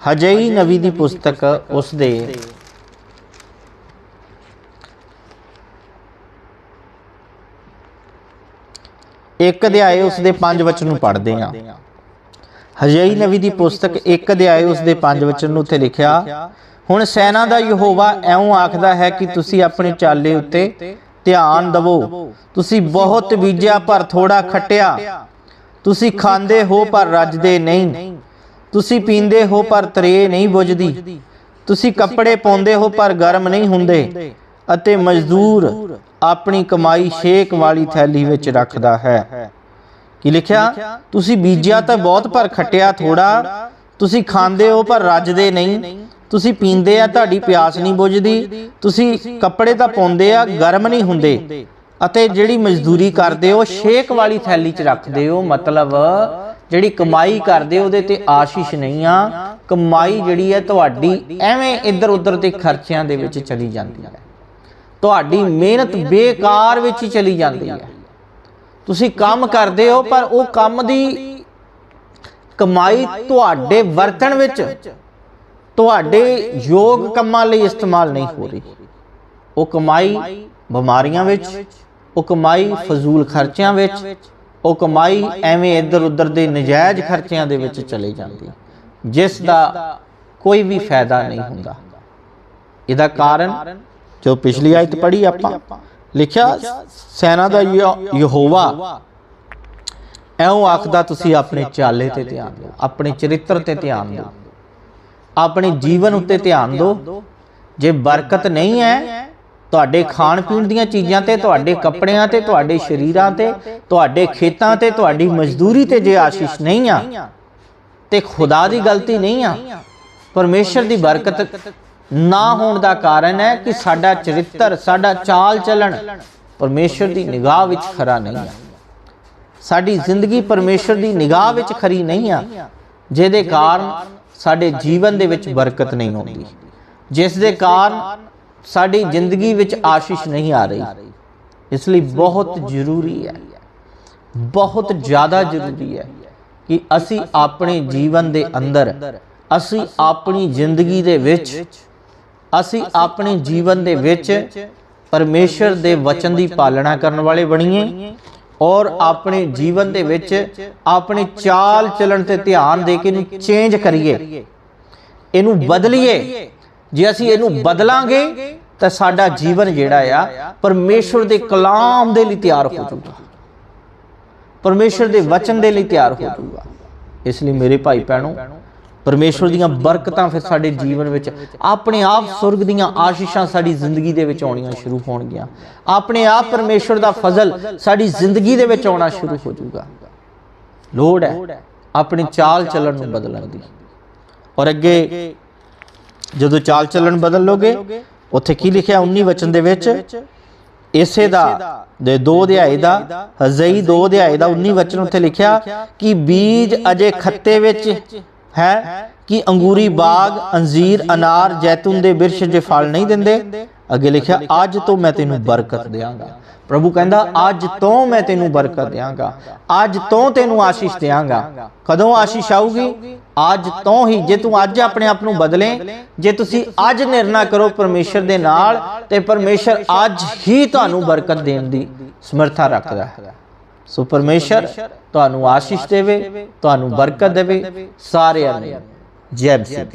ਹਜਈ ਨਬੀ ਦੀ ਪੁਸਤਕ ਉਸ ਦੇ ਇੱਕ ਅਧਿਆਏ ਉਸ ਦੇ ਪੰਜ ਵਚਨ ਨੂੰ ਪੜ੍ਹਦੇ ਹਾਂ। ਹਜਈ ਨਬੀ ਦੀ ਪੁਸਤਕ ਇੱਕ ਅਧਿਆਏ ਉਸ ਦੇ ਪੰਜ ਵਚਨ ਨੂੰ ਉੱਥੇ ਲਿਖਿਆ, ਹੁਣ ਸੈਨਾ ਦਾ ਯਹੋਵਾ ਐਉਂ ਆਖਦਾ ਹੈ ਕਿ ਤੁਸੀਂ ਆਪਣੇ ਚਾਲੇ ਉੱਤੇ ਧਿਆਨ ਦਿਵੋ। ਤੁਸੀਂ ਬਹੁਤ ਬੀਜਿਆ ਪਰ ਥੋੜਾ ਖਟਿਆ। ਤੁਸੀਂ ਖਾਂਦੇ ਹੋ ਪਰ ਰੱਜਦੇ ਨਹੀਂ। ਤੁਸੀਂ ਪੀਂਦੇ ਹੋ ਪਰ ਤਰੇ ਨਹੀਂ ਬੁਝਦੀ। ਤੁਸੀਂ ਕੱਪੜੇ ਪਾਉਂਦੇ ਹੋ ਪਰ ਗਰਮ ਨਹੀਂ ਹੁੰਦੇ। ਅਤੇ ਮਜ਼ਦੂਰ ਆਪਣੀ ਕਮਾਈ ਛੇਕ ਵਾਲੀ ਥੈਲੀ ਵਿੱਚ ਰੱਖਦਾ ਹੈ। ਕੀ ਲਿਖਿਆ? ਤੁਸੀਂ ਬੀਜਿਆ ਤਾਂ ਬਹੁਤ ਪਰ ਖਟਿਆ ਥੋੜਾ ਤੁਸੀਂ ਖਾਂਦੇ ਹੋ ਪਰ ਰੱਜਦੇ ਨਹੀਂ। ਤੁਸੀਂ ਪੀਂਦੇ ਆ ਤੁਹਾਡੀ ਪਿਆਸ ਨਹੀਂ ਬੁਝਦੀ। ਤੁਸੀਂ ਕੱਪੜੇ ਤਾਂ ਪਾਉਂਦੇ ਆ, ਗਰਮ ਨਹੀਂ ਹੁੰਦੇ। ਅਤੇ ਜਿਹੜੀ ਮਜ਼ਦੂਰੀ ਕਰਦੇ ਹੋ ਸ਼ੇਕ ਵਾਲੀ ਥੈਲੀ 'ਚ ਰੱਖਦੇ ਹੋ। ਮਤਲਬ ਜਿਹੜੀ ਕਮਾਈ ਕਰਦੇ ਉਹਦੇ ਤੇ ਆਸ਼ੀਸ਼ ਨਹੀਂ ਆ, ਕਮਾਈ ਜਿਹੜੀ ਹੈ ਤੁਹਾਡੀ ਐਵੇਂ ਇੱਧਰ ਉੱਧਰ ਦੇ ਖਰਚਿਆਂ ਦੇ ਵਿੱਚ ਚਲੀ ਜਾਂਦੀ ਹੈ। ਤੁਹਾਡੀ ਮਿਹਨਤ ਬੇਕਾਰ ਵਿੱਚ ਹੀ ਚਲੀ ਜਾਂਦੀ ਹੈ। ਤੁਸੀਂ ਕੰਮ ਕਰਦੇ ਹੋ, ਪਰ ਉਹ ਕੰਮ ਦੀ ਕਮਾਈ ਤੁਹਾਡੇ ਵਰਤਣ ਵਿੱਚ, ਤੁਹਾਡੇ ਯੋਗ ਕੰਮਾਂ ਲਈ ਇਸਤੇਮਾਲ ਨਹੀਂ ਹੋ ਰਹੀ। ਉਹ ਕਮਾਈ ਬਿਮਾਰੀਆਂ ਵਿੱਚ, ਉਹ ਕਮਾਈ ਫਜ਼ੂਲ ਖਰਚਿਆਂ ਵਿੱਚ ਉਹ ਕਮਾਈ ਐਵੇਂ ਇੱਧਰ ਉੱਧਰ ਦੇ ਨਜਾਇਜ਼ ਖਰਚਿਆਂ ਦੇ ਵਿੱਚ ਚਲੇ ਜਾਂਦੀ ਜਿਸ ਦਾ ਕੋਈ ਵੀ ਫਾਇਦਾ ਨਹੀਂ ਹੁੰਦਾ। ਇਹਦਾ ਕਾਰਨ ਜੋ ਪਿਛਲੀ ਆਇਤ ਪੜ੍ਹੀ ਆਪਾਂ, ਲਿਖਿਆ, ਸੈਨਾ ਦਾ ਯਹ- ਯਹੋਵਾ, ਐਉਂ ਆਖਦਾ ਤੁਸੀਂ ਆਪਣੇ ਚਾਲੇ ਤੇ ਧਿਆਨ ਦਿਓ, ਆਪਣੇ ਚਰਿੱਤਰ ਤੇ ਧਿਆਨ ਦਿਓ। ਆਪਣੇ ਜੀਵਨ ਉੱਤੇ ਧਿਆਨ ਦਿਓ। ਜੇ ਬਰਕਤ ਨਹੀਂ ਹੈ ਤੁਹਾਡੇ ਖਾਣ ਪੀਣ ਦੀਆਂ ਚੀਜ਼ਾਂ ਤੇ ਤੁਹਾਡੇ ਕੱਪੜਿਆਂ ਤੇ ਤੁਹਾਡੇ ਸਰੀਰਾਂ ਤੇ ਤੁਹਾਡੇ ਖੇਤਾਂ ਤੇ ਤੁਹਾਡੀ ਮਜ਼ਦੂਰੀ ਤੇ ਜੇ ਆਸ਼ੀਸ਼ ਨਹੀਂ ਆ ਤੇ ਖੁਦਾ ਦੀ ਗਲਤੀ ਨਹੀਂ ਆ। ਪਰਮੇਸ਼ਰ ਦੀ ਬਰਕਤ ਨਾ ਹੋਣ ਦਾ ਕਾਰਨ ਹੈ ਕਿ ਸਾਡਾ ਚਰਿੱਤਰ ਸਾਡਾ ਚਾਲ ਚੱਲਣ। ਪਰਮੇਸ਼ਰ ਦੀ ਨਿਗਾਹ ਵਿੱਚ ਖਰਾ ਨਹੀਂ ਆ। ਸਾਡੀ ਜ਼ਿੰਦਗੀ ਪਰਮੇਸ਼ਰ ਦੀ ਨਿਗਾਹ ਵਿੱਚ ਖਰੀ ਨਹੀਂ ਆ ਜਿਹਦੇ ਕਾਰਨ ਸਾਡੇ ਜੀਵਨ ਦੇ ਵਿੱਚ ਬਰਕਤ ਨਹੀਂ ਆਉਂਦੀ ਜਿਸ ਦੇ ਕਾਰਨ ਸਾਡੀ ਜ਼ਿੰਦਗੀ ਵਿੱਚ ਆਸ਼ੀਸ਼ ਨਹੀਂ ਆ ਰਹੀ। ਇਸ ਲਈ ਬਹੁਤ ਜ਼ਰੂਰੀ ਹੈ, ਬਹੁਤ ਜ਼ਿਆਦਾ ਜ਼ਰੂਰੀ ਹੈ ਕਿ ਅਸੀਂ ਆਪਣੇ ਜੀਵਨ ਦੇ ਅੰਦਰ, ਅਸੀਂ ਆਪਣੀ ਜ਼ਿੰਦਗੀ ਦੇ ਵਿੱਚ, ਅਸੀਂ ਆਪਣੇ ਜੀਵਨ ਦੇ ਵਿੱਚ ਪਰਮੇਸ਼ਰ ਦੇ ਵਚਨ ਦੀ ਪਾਲਣਾ ਕਰਨ ਵਾਲੇ ਬਣੀਏ ਔਰ ਆਪਣੇ ਜੀਵਨ ਦੇ ਵਿੱਚ ਆਪਣੇ ਚਾਲ ਚੱਲਣ ਤੇ ਧਿਆਨ ਦੇ ਕੇ ਇਹਨੂੰ ਚੇਂਜ ਕਰੀਏ। ਇਹਨੂੰ ਬਦਲੀਏ। ਜੇ ਅਸੀਂ ਇਹਨੂੰ ਬਦਲਾਂਗੇ ਤਾਂ ਸਾਡਾ ਜੀਵਨ ਜਿਹੜਾ ਆ ਪਰਮੇਸ਼ਰ ਦੇ ਕਲਾਮ ਦੇ ਲਈ ਤਿਆਰ ਹੋ ਜਾਊਗਾ। ਪਰਮੇਸ਼ਰ ਦੇ ਵਚਨ ਦੇ ਲਈ ਤਿਆਰ ਹੋ ਜਾਊਗਾ। ਇਸ ਲਈ ਮੇਰੇ ਭਾਈ ਭੈਣੋ ਪਰਮੇਸ਼ਰ ਦੀਆਂ ਬਰਕਤਾਂ ਫਿਰ ਸਾਡੇ ਜੀਵਨ ਵਿੱਚ ਆਪਣੇ ਆਪ ਸੁਰਗ ਦੀਆਂ ਆਸ਼ੀਸ਼ਾਂ ਸਾਡੀ ਜ਼ਿੰਦਗੀ ਦੇ ਵਿੱਚ ਆਉਣੀਆਂ ਸ਼ੁਰੂ ਹੋਣਗੀਆਂ। ਆਪਣੇ ਆਪ ਪਰਮੇਸ਼ਰ ਦਾ ਫਜ਼ਲ ਸਾਡੀ ਜ਼ਿੰਦਗੀ ਦੇ ਵਿੱਚ ਆਉਣਾ ਸ਼ੁਰੂ ਹੋ ਜਾਊਗਾ। ਲੋੜ ਹੈ ਆਪਣੀ ਚਾਲ ਚੱਲਣ ਨੂੰ ਬਦਲਣ ਦੀ। ਔਰ ਅੱਗੇ ਜਦੋਂ ਚਾਲ ਚੱਲਣ ਬਦਲ ਲੋਗੇ ਉੱਥੇ ਕੀ ਲਿਖਿਆ? 19 ਵਚਨ ਦੇ ਵਿੱਚ ਇਸੇ ਦਾ ਦੇ ਦੋ ਅਧਿਆਏ ਦਾ ਹਜ਼ਈ ਦੋ ਅਧਿਆਏ ਦਾ 19 ਵਚਨ ਉੱਥੇ ਲਿਖਿਆ ਕਿ ਬੀਜ ਅਜੇ ਖੱਤੇ ਵਿੱਚ ਹੈ ਕਿ ਅੰਗੂਰੀ ਬਾਗ ਅੰਜੀਰ ਅਨਾਰ ਜੈਤੂਨ ਦੇ ਬਿਰਸ਼ ਜੇ ਫਲ ਨਹੀਂ ਦਿੰਦੇ ਅੱਗੇ ਲਿਖਿਆ ਅੱਜ ਤੋਂ ਮੈਂ ਤੈਨੂੰ ਬਰਕਤ ਦੇਵਾਂਗਾ ਪ੍ਰਭੂ ਕਹਿੰਦਾ, ਅੱਜ ਤੋਂ ਮੈਂ ਤੈਨੂੰ ਬਰਕਤ ਦੇਵਾਂਗਾ ਅੱਜ ਤੋਂ ਤੈਨੂੰ ਆਸ਼ੀਸ਼ ਦੇਵਾਂਗਾ ਕਦੋਂ ਆਸ਼ੀਸ਼ ਆਊਗੀ? ਅੱਜ ਤੋਂ ਹੀ। ਜੇ ਤੂੰ ਅੱਜ ਆਪਣੇ ਆਪ ਨੂੰ ਬਦਲੇ, ਜੇ ਤੁਸੀਂ ਅੱਜ ਨਿਰਣਾ ਕਰੋ ਪਰਮੇਸ਼ਰ ਦੇ ਨਾਲ, ਤੇ ਪਰਮੇਸ਼ਰ ਅੱਜ ਹੀ ਤੁਹਾਨੂੰ ਬਰਕਤ ਦੇਣ ਦੀ ਸਮਰੱਥਾ ਰੱਖਦਾ ਹੈ। ਸੋ ਪਰਮੇਸ਼ਰ ਤੁਹਾਨੂੰ ਆਸ਼ੀਸ਼ ਦੇਵੇ, ਤੁਹਾਨੂੰ ਬਰਕਤ ਦੇਵੇ। ਸਾਰਿਆਂ ਨੂੰ ਜੈ ਮਸੀਹ